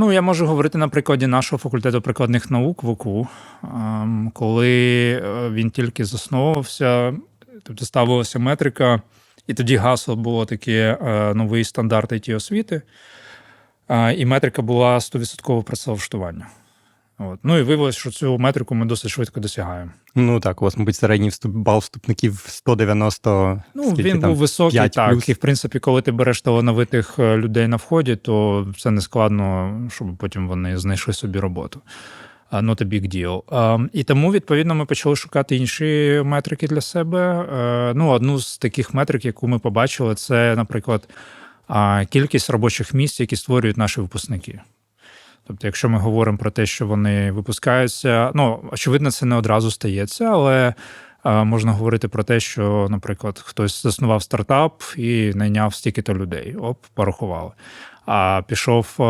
Ну, я можу говорити на прикладі нашого факультету прикладних наук ВУКУ, ем, коли е, він тільки засновувався, тобто ставилася метрика, і тоді гасло було таке е, новий стандарт it освіти, е, і метрика була 100% працевлаштування. От. Ну і виявилось, що цю метрику ми досить швидко досягаємо. Ну так, у вас, мабуть, середній вступ, бал вступників 190. Ну, скільки він там? був високий, 5 так. плюс. І в принципі, коли ти береш талановитих е, людей на вході, то це не складно, щоб потім вони знайшли собі роботу. Not a big deal. І тому, відповідно, ми почали шукати інші метрики для себе. Е, Ну, одну з таких метрик, яку ми побачили, це, наприклад, кількість робочих місць, які створюють наші випускники. Тобто, якщо ми говоримо про те, що вони випускаються, ну очевидно, це не одразу стається, але е, можна говорити про те, що, наприклад, хтось заснував стартап і найняв стільки-то людей, оп, порахували. А пішов е,